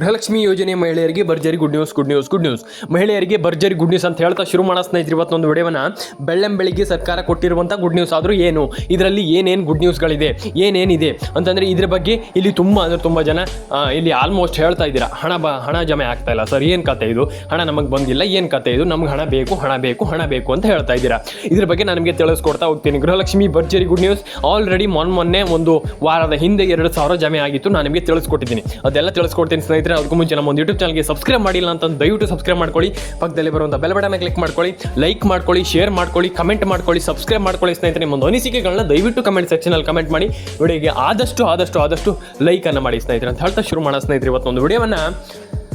ಗೃಹಲಕ್ಷ್ಮಿ ಯೋಜನೆ ಮಹಿಳೆಯರಿಗೆ ಭರ್ಜರಿ good news good news good news ಮಹಿಳೆಯರಿಗೆ ಭರ್ಜರಿ ಗುಡ್ ನ್ಯೂಸ್ ಅಂತ ಹೇಳ್ತಾ ಶುರು ಮಾಡೋ ಸ್ನೇಹಿತರು, ಇವತ್ತೊಂದು ವಿಡಿಯೋನ ಬೆಳ್ಳಂ ಬೆಳಿಗ್ಗೆ ಸರ್ಕಾರ ಕೊಟ್ಟಿರುವಂಥ ಗುಡ್ ನ್ಯೂಸ್ ಆದರೂ ಏನು? ಇದರಲ್ಲಿ ಏನೇನು ಗುಡ್ ನ್ಯೂಸ್ಗಳಿದೆ ಏನೇನಿದೆ? ಅಂತಂದರೆ ಇದ್ರ ಬಗ್ಗೆ ಇಲ್ಲಿ ತುಂಬ, ಅಂದರೆ ತುಂಬ ಜನ ಇಲ್ಲಿ ಆಲ್ಮೋಸ್ಟ್ ಹೇಳ್ತಾ ಇದ್ದೀರಾ. ಹಣ ಬ, ಹಣ ಜಮೆ ಆಗ್ತಾ ಸರ್, ಏನು ಕತೆ ಇದು? ಹಣ ನಮಗೆ ಬಂದಿಲ್ಲ. ಏನು ಕತೆ ಇದು? ನಮ್ಗೆ ಹಣ ಬೇಕು ಹಣ ಬೇಕು ಹಣ ಬೇಕು ಅಂತ ಹೇಳ್ತಾ ಇದ್ದೀರಾ. ಇದ್ರ ಬಗ್ಗೆ ನಾನು ನಿಮಗೆ ತಿಳಿಸ್ಕೊಡ್ತಾ ಹೋಗ್ತೀನಿ. ಗೃಹಲಕ್ಷ್ಮಿ ಭರ್ಜರಿ ಗುಡ್ ನ್ಯೂಸ್ ಆಲ್ರೆಡಿ ಮೊನ್ನೆ ಮೊನ್ನೆ ಒಂದು ವಾರದ ಹಿಂದೆ ಎರಡು ಸಾವಿರ ಜಮೆ ಆಗಿತ್ತು. ನಾನು ನಿಮಗೆ ತಿಳಿಸ್ಕೊಟ್ಟಿದ್ದೀನಿ. ಅದೆಲ್ಲ ತಿಳಿಸ್ಕೊಡ್ತೀನಿ ಸ್ನೇಹಿತರೆ. ಅದಕ್ಕೂ ಮುಂಚೆ ನಮ್ಮ ಒಂದು ಯೂಟ್ಯೂಬ್ ಚಾನಲ್ಗೆ ಸಬ್ಸ್ಕ್ರೈಬ್ ಮಾಡಿಲ್ಲ ಅಂತ ದಯವಿಟ್ಟು ಸಬ್ಸ್ಕ್ರೈಬ್ ಮಾಡ್ಕೊಳ್ಳಿ. ಪಕ್ಕದಲ್ಲಿ ಬರುವಂಥ ಬೆಲ್ ಬಟನ್ ಕ್ಲಿಕ್ ಮಾಡ್ಕೊಳ್ಳಿ ಲೈಕ್ ಮಾಡ್ಕೊಳ್ಳಿ ಶೇರ್ ಮಾಡ್ಕೊಳ್ಳಿ ಕಮೆಂಟ್ ಮಾಡ್ಕೊಳ್ಳಿ ಸಬ್ಸ್ಕ್ರೈಬ್ ಮಾಡ್ಕೊಳ್ಳಿ ಸ್ನೇಹಿತರೆ, ನಿಮ್ಮೊಂದು ಅನಿಸಿಕೆಗಳನ್ನ ದಯವಿಟ್ಟು ಕಮೆಂಟ್ ಸೆಕ್ಷನಲ್ಲಿ ಕಮೆಂಟ್ ಮಾಡಿ. ವಿಡಿಯೋಗೆ ಆದಷ್ಟು ಆದಷ್ಟು ಆದಷ್ಟು ಲೈಕನ್ನು ಮಾಡಿ ಸ್ನೇಹಿತರೆ ಅಂತ ಹೇಳ್ತಾ ಶುರು ಮಾಡೋ ಸ್ನೇಹಿತರೆ. ಇವತ್ತೊಂದು ವಿಡಿಯೋವನ್ನು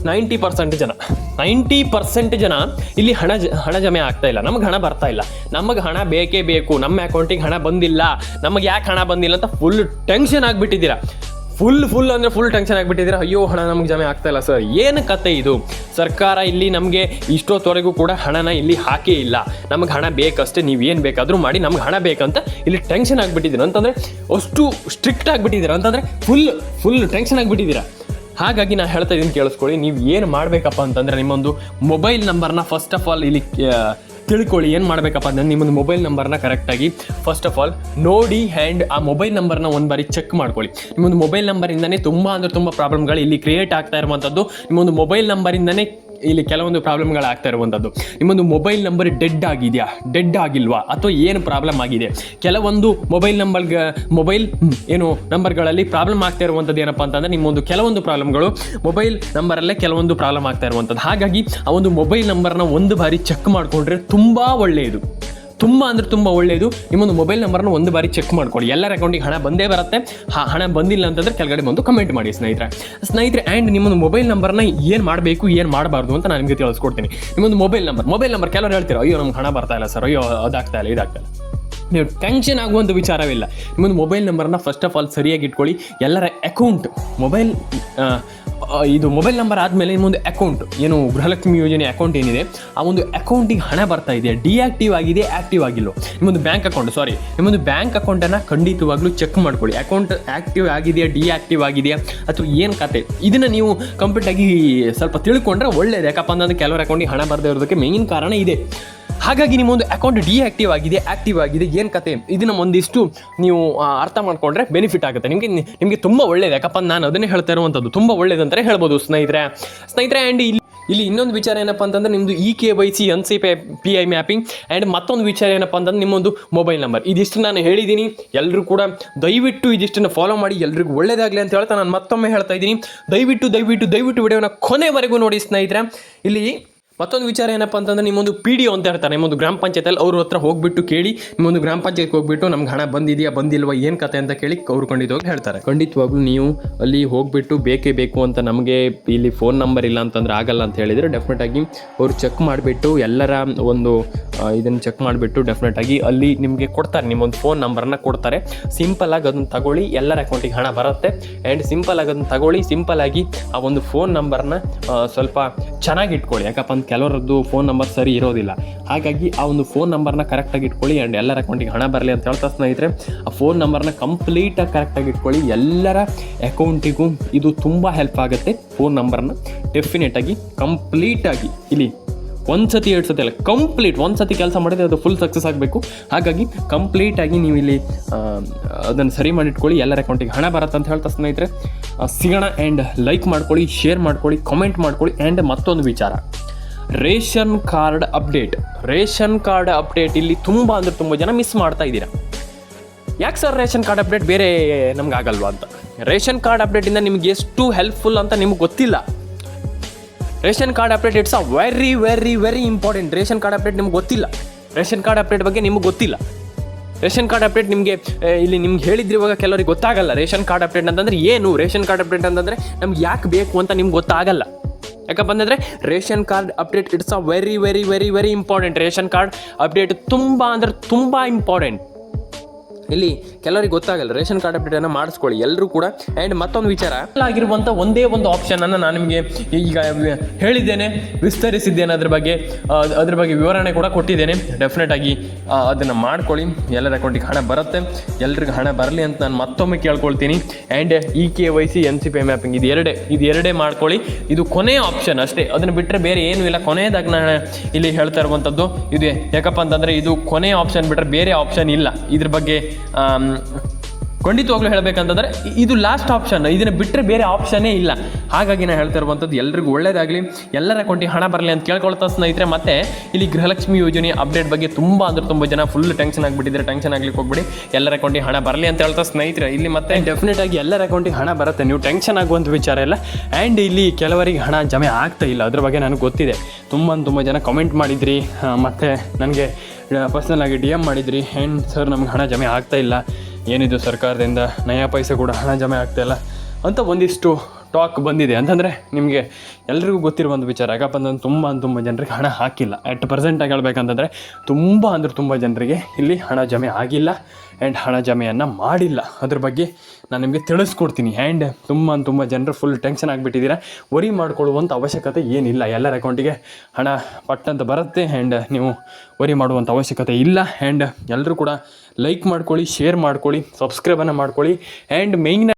ನೈಂಟಿ ಪರ್ಸೆಂಟ್ ಜನ ನೈಂಟಿ ಪರ್ಸೆಂಟ್ ಜನ ಇಲ್ಲಿ ಹಣ ಹಣ ಜಮೆ ಆಗ್ತಾ ಇಲ್ಲ. ನಮಗೆ ಹಣ ಬರ್ತಾ ಇಲ್ಲ. ನಮಗೆ ಹಣ ಬೇಕೇ ಬೇಕು. ನಮ್ಮ ಅಕೌಂಟಿಗೆ ಹಣ ಬಂದಿಲ್ಲ. ನಮಗೆ ಯಾಕೆ ಹಣ ಬಂದಿಲ್ಲ ಅಂತ ಫುಲ್ ಟೆನ್ಷನ್ ಆಗಿಬಿಟ್ಟಿದ್ದೀರಾ. ಫುಲ್ ಫುಲ್ ಅಂದರೆ ಫುಲ್ ಟೆನ್ಷನ್ ಆಗಿಬಿಟ್ಟಿದ್ದೀರಾ? ಅಯ್ಯೋ, ಹಣ ನಮ್ಗೆ ಜಮೆ ಆಗ್ತಾ ಇಲ್ಲ ಸರ್ ಏನು ಕತೆ ಇದು? ಸರ್ಕಾರ ಇಲ್ಲಿ ನಮಗೆ ಇಷ್ಟೊತ್ತವರೆಗೂ ಕೂಡ ಹಣನ ಇಲ್ಲಿ ಹಾಕೇ ಇಲ್ಲ. ನಮಗೆ ಹಣ ಬೇಕಷ್ಟೇ, ನೀವು ಏನು ಬೇಕಾದರೂ ಮಾಡಿ ನಮ್ಗೆ ಹಣ ಬೇಕಂತ ಇಲ್ಲಿ ಟೆನ್ಷನ್ ಆಗಿಬಿಟ್ಟಿದ್ದೀರ? ಅಂತಂದರೆ ಅಷ್ಟು ಸ್ಟ್ರಿಕ್ಟ್ ಆಗಿಬಿಟ್ಟಿದ್ದೀರ? ಅಂತಂದರೆ ಫುಲ್ ಫುಲ್ ಟೆನ್ಷನ್ ಆಗಿಬಿಟ್ಟಿದ್ದೀರಾ? ಹಾಗಾಗಿ ನಾನು ಹೇಳ್ತಾ ಇದ್ದೀನಿ ಕೇಳಿಸ್ಕೊಳ್ಳಿ, ನೀವು ಏನು ಮಾಡಬೇಕಪ್ಪ ಅಂತಂದರೆ ನಿಮ್ಮೊಂದು ಮೊಬೈಲ್ ನಂಬರ್ನ ಫಸ್ಟ್ ಆಫ್ ಆಲ್ ಇಲ್ಲಿ ತಿಳ್ಕೊಳ್ಳಿ, ಏನು ಮಾಡಬೇಕಪ್ಪ ಅಂದರೆ ನಿಮ್ಮದು ಮೊಬೈಲ್ ನಂಬರ್ನ ಕರೆಕ್ಟಾಗಿ ಫಸ್ಟ್ ಆಫ್ ಆಲ್ ನೋಡಿ ಆ್ಯಂಡ್ ಆ ಮೊಬೈಲ್ ನಂಬರ್ನ ಒಂದು ಬಾರಿ ಚೆಕ್ ಮಾಡ್ಕೊಳ್ಳಿ. ನಿಮ್ಮೊಂದು ಮೊಬೈಲ್ ನಂಬರಿಂದನೇ ತುಂಬ ಅಂದರೆ ತುಂಬ ಪ್ರಾಬ್ಲಮ್ಗಳು ಇಲ್ಲಿ ಕ್ರಿಯೇಟ್ ಆಗ್ತಾ ಇರುವಂಥದ್ದು ನಿಮ್ಮೊಂದು ಮೊಬೈಲ್ ನಂಬರಿಂದನೇ ಇಲ್ಲಿ ಕೆಲವೊಂದು ಪ್ರಾಬ್ಲಮ್ಗಳು ಆಗ್ತಾ ಇರುವಂಥದ್ದು ನಿಮ್ಮೊಂದು ಮೊಬೈಲ್ ನಂಬರ್ ಡೆಡ್ ಆಗಿದೆಯಾ? ಡೆಡ್ ಆಗಿಲ್ವಾ? ಅಥವಾ ಏನು ಪ್ರಾಬ್ಲಮ್ ಆಗಿದೆ? ಕೆಲವೊಂದು ಮೊಬೈಲ್ ನಂಬರ್ ಮೊಬೈಲ್ ಏನು ನಂಬರ್ಗಳಲ್ಲಿ ಪ್ರಾಬ್ಲಮ್ ಆಗ್ತಾ ಇರುವಂಥದ್ದು ಏನಪ್ಪ ಅಂತಂದರೆ ನಿಮ್ಮೊಂದು ಕೆಲವೊಂದು ಪ್ರಾಬ್ಲಮ್ಗಳು ಮೊಬೈಲ್ ನಂಬರಲ್ಲೇ ಕೆಲವೊಂದು ಪ್ರಾಬ್ಲಮ್ ಆಗ್ತಾ ಇರುವಂಥದ್ದು ಹಾಗಾಗಿ ಆ ಒಂದು ಮೊಬೈಲ್ ನಂಬರ್ನ ಒಂದು ಬಾರಿ ಚೆಕ್ ಮಾಡಿಕೊಂಡ್ರೆ ತುಂಬ ಒಳ್ಳೆಯದು. ತುಂಬ ಅಂದರೆ ತುಂಬ ಒಳ್ಳೆಯದು ನಿಮ್ಮೊಂದು ಮೊಬೈಲ್ ನಂಬರ್ನ ಒಂದು ಬಾರಿ ಚೆಕ್ ಮಾಡ್ಕೊಳ್ಳಿ. ಎಲ್ಲರ ಅಕೌಂಟಿಗೆ ಹಣ ಬಂದೇ ಬರುತ್ತೆ. ಹ- ಹಣ ಬಂದಿಲ್ಲ ಅಂತಂದರೆ ಕೆಳಗಡೆ ಬಂದು ಕಮೆಂಟ್ ಮಾಡಿ ಸ್ನೇಹಿತರೆ. ಸ್ನೇಹಿತರೆ ಆ್ಯಂಡ್ ನಿಮ್ಮೊಂದು ಮೊಬೈಲ್ ನಂಬರ್ನ ಏನು ಮಾಡಬೇಕು, ಏನು ಮಾಡಬಾರ್ದು ಅಂತ ನಾನು ನಿಮಗೆ ತಿಳಿಸ್ಕೊಡ್ತೀನಿ. ನಿಮ್ಮೊಂದು ಮೊಬೈಲ್ ನಂಬರ್ ಮೊಬೈಲ್ ನಂಬರ್ ಕೆಲವರು ಹೇಳ್ತೀರ, ಅಯ್ಯೋ, ನಮ್ಗೆ ಹಣ ಬರ್ತಾ ಇಲ್ಲ ಸರ್. ಅಯ್ಯೋ, ಅದಾಗ್ತಾ ಇಲ್ಲ, ಇದಾಗ್ತಾ ಇಲ್ಲ. ನೀವು ಟೆನ್ಷನ್ ಆಗುವಂಥ ವಿಚಾರವಿಲ್ಲ. ನಿಮ್ಮೊಂದು ಮೊಬೈಲ್ ನಂಬರನ್ನ ಫಸ್ಟ್ ಆಫ್ ಆಲ್ ಸರಿಯಾಗಿ ಇಟ್ಕೊಳ್ಳಿ. ಎಲ್ಲರ ಅಕೌಂಟ್ ಮೊಬೈಲ್ ಇದು ಮೊಬೈಲ್ ನಂಬರ್ ಆದಮೇಲೆ ನಿಮ್ಮೊಂದು ಅಕೌಂಟ್ ಏನು ಗೃಹಲಕ್ಷ್ಮಿ ಯೋಜನೆ ಅಕೌಂಟ್ ಏನಿದೆ, ಆ ಒಂದು ಅಕೌಂಟಿಗೆ ಹಣ ಬರ್ತಾ ಇದೆ. ಡಿಆಕ್ಟಿವ್ ಆಗಿದೆ ಆ್ಯಕ್ಟಿವ್ ಆಗಿಲ್ಲ. ನಿಮ್ಮೊಂದು ಬ್ಯಾಂಕ್ ಅಕೌಂಟ್ ಸಾರಿ ನಿಮ್ಮೊಂದು ಬ್ಯಾಂಕ್ ಅಕೌಂಟನ್ನು ಖಂಡಿತವಾಗ್ಲೂ ಚೆಕ್ ಮಾಡ್ಕೊಳ್ಳಿ. ಅಕೌಂಟ್ ಆ್ಯಕ್ಟಿವ್ ಆಗಿದೆಯಾ ಡಿಆಕ್ಟಿವ್ ಆಗಿದೆಯಾ, ಅಥವಾ ಏನು ಖಾತೆ ಇದನ್ನು ನೀವು ಕಂಪ್ಲೀಟಾಗಿ ಸ್ವಲ್ಪ ತಿಳ್ಕೊಂಡ್ರೆ ಒಳ್ಳೇದು. ಯಾಕಪ್ಪ ಅಂತಂದ್ರೆ ಕೆಲವರ ಅಕೌಂಟಿಗೆ ಹಣ ಬರದೇ ಇರೋದಕ್ಕೆ ಮೇಯ್ನ್ ಕಾರಣ ಇದೆ. ಹಾಗಾಗಿ ನಿಮ್ಮೊಂದು ಅಕೌಂಟ್ ಡಿಆಕ್ಟಿವ್ ಆಗಿದೆ ಆಕ್ಟಿವ್ ಆಗಿದೆ, ಏನು ಕತೆ? ಇದನ್ನು ಒಂದಿಷ್ಟು ನೀವು ಅರ್ಥ ಮಾಡ್ಕೊಂಡ್ರೆ ಬೆನಿಫಿಟ್ ಆಗುತ್ತೆ. ನಿಮಗೆ ನಿಮಗೆ ತುಂಬ ಒಳ್ಳೇದು. ಯಾಕಪ್ಪ, ನಾನು ಅದನ್ನೇ ಹೇಳ್ತಾ ಇರುವಂಥದ್ದು ತುಂಬ ಒಳ್ಳೇದಂತಲೇ ಹೇಳ್ಬೋದು ಸ್ನೇಹಿತರೆ. ಸ್ನೇಹಿತರೆ ಆ್ಯಂಡ್ ಇಲ್ಲಿ ಇಲ್ಲಿ ಇನ್ನೊಂದು ವಿಚಾರ ಏನಪ್ಪ ಅಂತಂದ್ರೆ ನಿಮ್ಮದು E K Y C N C P P I mapping and ಮತ್ತೊಂದು ವಿಚಾರ ಏನಪ್ಪ ಅಂತಂದ್ರೆ ನಿಮ್ಮೊಂದು ಮೊಬೈಲ್ ನಂಬರ್ ಇದಿಷ್ಟು ನಾನು ಹೇಳಿದ್ದೀನಿ. ಎಲ್ಲರೂ ಕೂಡ ದಯವಿಟ್ಟು ಇದಿಷ್ಟನ್ನು ಫಾಲೋ ಮಾಡಿ. ಎಲ್ರಿಗೂ ಒಳ್ಳೇದಾಗಲಿ ಅಂತ ಹೇಳ್ತಾ ನಾನು ಮತ್ತೊಮ್ಮೆ ಹೇಳ್ತಾ ಇದ್ದೀನಿ. ದಯವಿಟ್ಟು ದಯವಿಟ್ಟು ದಯವಿಟ್ಟು ವಿಡಿಯೋನ ಕೊನೆವರೆಗೂ ನೋಡಿ ಸ್ನೇಹಿತರೆ. ಇಲ್ಲಿ ಮತ್ತೊಂದು ವಿಚಾರ ಏನಪ್ಪ ಅಂತಂದ್ರೆ ನಿಮ್ಮೊಂದು ಪಿ ಡಿ ಅಂತ ಹೇಳ್ತಾರೆ. ನಿಮ್ಮೊಂದು ಗ್ರಾಮ ಪಂಚಾಯತಲ್ಲಿ ಅವ್ರ ಹತ್ರ ಹೋಗ್ಬಿಟ್ಟು ಕೇಳಿ, ನಿಮ್ಮೊಂದು ಗ್ರಾಮ ಪಂಚಾಯತ್ಗೆ ಹೋಗ್ಬಿಟ್ಟು ನಮ್ಗೆ ಹಣ ಬಂದಿದೆಯಾ, ಬಂದಿಲ್ವಾ, ಏನು ಕತೆ ಅಂತ ಕೇಳಿ ಅವ್ರು ಖಂಡಿತವಾಗಿ ಹೇಳ್ತಾರೆ. ಖಂಡಿತವಾಗ್ಲೂ ನೀವು ಅಲ್ಲಿ ಹೋಗ್ಬಿಟ್ಟು ಬೇಕೇ ಬೇಕು ಅಂತ ನಮಗೆ ಇಲ್ಲಿ ಫೋನ್ ನಂಬರ್ ಇಲ್ಲ ಅಂತಂದ್ರೆ ಆಗಲ್ಲ ಅಂತ ಹೇಳಿದರೆ ಡೆಫಿನೆಟ್ ಆಗಿ ಅವ್ರು ಚೆಕ್ ಮಾಡಿಬಿಟ್ಟು ಎಲ್ಲರ ಒಂದು ಇದನ್ನು ಚೆಕ್ ಮಾಡಿಬಿಟ್ಟು ಡೆಫಿನೆಟ್ ಆಗಿ ಅಲ್ಲಿ ನಿಮಗೆ ಕೊಡ್ತಾರೆ. ನಿಮ್ಮೊಂದು ಫೋನ್ ನಂಬರನ್ನ ಕೊಡ್ತಾರೆ. ಸಿಂಪಲ್ ಆಗಿ ಅದನ್ನು ತಗೊಳ್ಳಿ, ಎಲ್ಲರ ಅಕೌಂಟಿಗೆ ಹಣ ಬರುತ್ತೆ. ಆ್ಯಂಡ್ ಸಿಂಪಲ್ ಆಗಿ ಅದನ್ನು ತಗೊಳ್ಳಿ ಸಿಂಪಲ್ ಆಗಿ ಆ ಒಂದು ಫೋನ್ ನಂಬರ್ನ ಸ್ವಲ್ಪ ಚೆನ್ನಾಗಿ ಇಟ್ಕೊಳ್ಳಿ. ಯಾಕಪ್ಪ ಅಂತ ಕೆಲವರದ್ದು ಫೋನ್ ನಂಬರ್ ಸರಿ ಇರೋದಿಲ್ಲ. ಹಾಗಾಗಿ ಆ ಒಂದು ಫೋನ್ ನಂಬರ್ನ ಕರೆಕ್ಟಾಗಿ ಇಟ್ಕೊಳ್ಳಿ ಆ್ಯಂಡ್ ಎಲ್ಲರ ಅಕೌಂಟಿಗೆ ಹಣ ಬರಲಿ ಅಂತ ಹೇಳ್ತಾ ಸ್ನೇಹಿತರೆ, ಆ ಫೋನ್ ನಂಬರ್ನ ಕಂಪ್ಲೀಟಾಗಿ ಕರೆಕ್ಟಾಗಿ ಇಟ್ಕೊಳ್ಳಿ. ಎಲ್ಲರ ಅಕೌಂಟಿಗೂ ಇದು ತುಂಬ ಹೆಲ್ಪ್ ಆಗುತ್ತೆ. ಫೋನ್ ನಂಬರ್ನ ಡೆಫಿನೆಟಾಗಿ ಕಂಪ್ಲೀಟಾಗಿ ಇಲ್ಲಿ ಒಂದು ಸತಿ ಎರಡು ಸತಿ ಅಲ್ಲ ಕಂಪ್ಲೀಟ್ ಒಂದು ಸತಿ ಕೆಲಸ ಮಾಡಿದ್ರೆ ಅದು ಫುಲ್ ಸಕ್ಸಸ್ ಆಗಬೇಕು. ಹಾಗಾಗಿ ಕಂಪ್ಲೀಟಾಗಿ ನೀವು ಇಲ್ಲಿ ಅದನ್ನು ಸರಿ ಮಾಡಿಟ್ಕೊಳ್ಳಿ ಎಲ್ಲರ ಅಕೌಂಟಿಗೆ ಹಣ ಬರುತ್ತೆ ಅಂತ ಹೇಳ್ತಾ ಸ್ನೇಹಿತರೆ. ಸಿಗೋಣ ಆ್ಯಂಡ್ ಲೈಕ್ ಮಾಡ್ಕೊಳ್ಳಿ ಶೇರ್ ಮಾಡ್ಕೊಳ್ಳಿ ಕಾಮೆಂಟ್ ಮಾಡ್ಕೊಳ್ಳಿ ಆ್ಯಂಡ್ ಮತ್ತೊಂದು ವಿಚಾರ. Ration card update ration card update ಇಲ್ಲಿ ತುಂಬ ಅಂದರೆ ತುಂಬ ಜನ ಮಿಸ್ ಮಾಡ್ತಾ ಇದ್ದೀರಾ ಯಾಕೆ ಸರ್ ರೇಷನ್ ಕಾರ್ಡ್ ಅಪ್ಡೇಟ್ ಬೇರೆ ನಮ್ಗೆ ಆಗಲ್ವಾ ಅಂತ ರೇಷನ್ ಕಾರ್ಡ್ ಅಪ್ಡೇಟಿಂದ ನಿಮ್ಗೆ ಎಷ್ಟು ಹೆಲ್ಪ್ಫುಲ್ ಅಂತ ನಿಮ್ಗೆ ಗೊತ್ತಿಲ್ಲ ration card update it's a very very very important ration card update ನಿಮ್ಗೆ ಗೊತ್ತಿಲ್ಲ ರೇಷನ್ ಕಾರ್ಡ್ ಅಪ್ಡೇಟ್ ಬಗ್ಗೆ ನಿಮ್ಗೆ ಗೊತ್ತಿಲ್ಲ ರೇಷನ್ ಕಾರ್ಡ್ ಅಪ್ಡೇಟ್ ನಿಮಗೆ ಇಲ್ಲಿ ನಿಮ್ಗೆ ಹೇಳಿದ್ರೆ ಇವಾಗ ಕೆಲವರಿಗೆ ಗೊತ್ತಾಗಲ್ಲ ರೇಷನ್ ಕಾರ್ಡ್ ಅಪ್ಡೇಟ್ ಅಂತಂದ್ರೆ ಏನು ರೇಷನ್ ಕಾರ್ಡ್ ಅಪ್ಡೇಟ್ ಅಂತಂದರೆ ನಮ್ಗೆ ಯಾಕೆ ಬೇಕು ಅಂತ ನಿಮ್ಗೆ ಗೊತ್ತಾಗಲ್ಲ ಯಾಕಪ್ಪ ration card update it's a very very very very important ration card update ತುಂಬ ಅಂದ್ರೆ ತುಂಬ ಇಂಪಾರ್ಟೆಂಟ್ ಇಲ್ಲಿ ಕೆಲವರಿಗೆ ಗೊತ್ತಾಗಲ್ಲ, ರೇಷನ್ ಕಾರ್ಡ್ ಅಪ್ಡೇಟ್ ಅನ್ನು ಮಾಡಿಸ್ಕೊಳ್ಳಿ ಎಲ್ಲರೂ ಕೂಡ. ಆ್ಯಂಡ್ ಮತ್ತೊಂದು ವಿಚಾರ. ಆಗಿರುವಂತ ಒಂದೇ ಒಂದು ಆಪ್ಷನ್ ಆಪ್ಷನನ್ನು ನಾನು ನಿಮಗೆ ಈಗ ಹೇಳಿದ್ದೇನೆ, ವಿಸ್ತರಿಸಿದ್ದೇನೆ ಅದ್ರ ಬಗ್ಗೆ ಅದ್ರ ಬಗ್ಗೆ ವಿವರಣೆ ಕೂಡ ಕೊಟ್ಟಿದ್ದೇನೆ. ಡೆಫಿನೆಟ್ ಆಗಿ ಅದನ್ನು ಮಾಡ್ಕೊಳ್ಳಿ. ಎಲ್ಲರ ಅಕೌಂಟಿಗೆ ಹಣ ಬರುತ್ತೆ. ಎಲ್ರಿಗೂ ಹಣ ಬರಲಿ ಅಂತ ನಾನು ಮತ್ತೊಮ್ಮೆ ಕೇಳ್ಕೊಳ್ತೀನಿ. And E K Y C N C P mapping ಇದು ಎರಡೇ ಇದು ಎರಡೇ ಮಾಡ್ಕೊಳ್ಳಿ. ಇದು ಕೊನೆಯ ಆಪ್ಷನ್ ಅಷ್ಟೇ. ಅದನ್ನು ಬಿಟ್ಟರೆ ಬೇರೆ ಏನೂ ಇಲ್ಲ. ಕೊನೆಯದಾಗಿ ನಾನು ಇಲ್ಲಿ ಹೇಳ್ತಾ ಇರುವಂಥದ್ದು ಇದು ಯಾಕಪ್ಪ ಅಂತಂದರೆ ಇದು ಕೊನೆಯ ಆಪ್ಷನ್ ಬಿಟ್ಟರೆ ಬೇರೆ ಆಪ್ಷನ್ ಇಲ್ಲ. ಇದ್ರ ಬಗ್ಗೆ ಖಂಡಿತವಾಗ್ಲೂ ಹೇಳಬೇಕಂತಂದ್ರೆ ಇದು ಲಾಸ್ಟ್ ಆಪ್ಷನ್ ಇದನ್ನು ಬಿಟ್ಟರೆ ಬೇರೆ ಆಪ್ಷನ್ನೇ ಇಲ್ಲ. ಹಾಗಾಗಿ ನಾನು ಹೇಳ್ತಾ ಇರುವಂಥದ್ದು ಎಲ್ರಿಗೂ ಒಳ್ಳೇದಾಗಲಿ. ಎಲ್ಲರ ಅಕೌಂಟಿಗೆ ಹಣ ಬರಲಿ ಅಂತ ಕೇಳ್ಕೊಳ್ತಾ ಸ್ನೇಹಿತರೆ, ಮತ್ತೆ ಇಲ್ಲಿ ಗೃಹಲಕ್ಷ್ಮಿ ಯೋಜನೆ ಅಪ್ಡೇಟ್ ಬಗ್ಗೆ ತುಂಬ ಅಂದ್ರೆ ತುಂಬ ಜನ ಫುಲ್ ಟೆನ್ಷನ್ ಆಗಿಬಿಟ್ಟಿದ್ರೆ ಟೆನ್ಷನ್ ಆಗ್ಲಿಕ್ಕೆ ಹೋಗ್ಬಿಡಿ. ಎಲ್ಲರ ಅಕೌಂಟಿಗೆ ಹಣ ಬರಲಿ ಅಂತ ಹೇಳ್ತಾ ಸ್ನೇಹಿತರೆ, ಇಲ್ಲಿ ಮತ್ತೆ ಡೆಫಿನೆಟ್ ಆಗಿ ಎಲ್ಲರ ಅಕೌಂಟಿಗೆ ಹಣ ಬರುತ್ತೆ. ನೀವು ಟೆನ್ಷನ್ ಆಗುವಂಥ ವಿಚಾರ ಇಲ್ಲ. ಆ್ಯಂಡ್ ಇಲ್ಲಿ ಕೆಲವರಿಗೆ ಹಣ ಜಮೆ ಆಗ್ತಾ ಇಲ್ಲ. ಅದ್ರ ಬಗ್ಗೆ ನನಗೆ ಗೊತ್ತಿದೆ. ತುಂಬ ತುಂಬ ಜನ ಕಮೆಂಟ್ ಮಾಡಿದ್ರಿ. ಮತ್ತೆ ನನಗೆ ಪರ್ಸ್ನಲ್ ಆಗಿ ಡಿ ಎಂ ಮಾಡಿದ್ರಿ. ಆ್ಯಂಡ್ ಸರ್ ನಮ್ಗೆ ಹಣ ಜಮೆ ಆಗ್ತಾ ಇಲ್ಲ. ಏನಿದು ಸರ್ಕಾರದಿಂದ ನಯಾ ಪೈಸೆ ಕೂಡ ಹಣ ಜಮೆ ಆಗ್ತಾ ಇಲ್ಲ ಅಂತ ಒಂದಿಷ್ಟು ಟಾಕ್ ಬಂದಿದೆ. ಅಂತಂದರೆ ನಿಮಗೆ ಎಲ್ರಿಗೂ ಗೊತ್ತಿರೋ ಒಂದು ವಿಚಾರ. ಯಾಕಪ್ಪ ಅಂತಂದ್ರೆ ತುಂಬ ತುಂಬ ಜನರಿಗೆ ಹಣ ಹಾಕಿಲ್ಲ. ಎಟ್ ಪ್ರೆಸೆಂಟಾಗಿ ಹೇಳ್ಬೇಕಂತಂದರೆ ತುಂಬ ಅಂದ್ರೆ ತುಂಬ ಜನರಿಗೆ ಇಲ್ಲಿ ಹಣ ಜಮೆ ಆಗಿಲ್ಲ ಆ್ಯಂಡ್ ಹಣ ಜಮೆಯನ್ನು ಮಾಡಿಲ್ಲ. ಅದ್ರ ಬಗ್ಗೆ ನಾನು ನಿಮಗೆ ತಿಳಿಸ್ಕೊಡ್ತೀನಿ. ಆ್ಯಂಡ್ ತುಂಬ ತುಂಬ ಜನರು ಫುಲ್ ಟೆನ್ಷನ್ ಆಗಿಬಿಟ್ಟಿದ್ದೀರಾ. ವರಿ ಮಾಡ್ಕೊಳ್ಳುವಂಥ ಅವಶ್ಯಕತೆ ಏನಿಲ್ಲ. ಎಲ್ಲರ ಅಕೌಂಟಿಗೆ ಹಣ ಪಟ್ಟಂತ ಬರುತ್ತೆ ಆ್ಯಂಡ್ ನೀವು ವರಿ ಮಾಡುವಂಥ ಅವಶ್ಯಕತೆ ಇಲ್ಲ. ಆ್ಯಂಡ್ ಎಲ್ಲರೂ ಕೂಡ ಲೈಕ್ ಮಾಡ್ಕೊಳ್ಳಿ ಶೇರ್ ಮಾಡ್ಕೊಳ್ಳಿ ಸಬ್ಸ್ಕ್ರೈಬನ್ನು ಮಾಡ್ಕೊಳ್ಳಿ. And main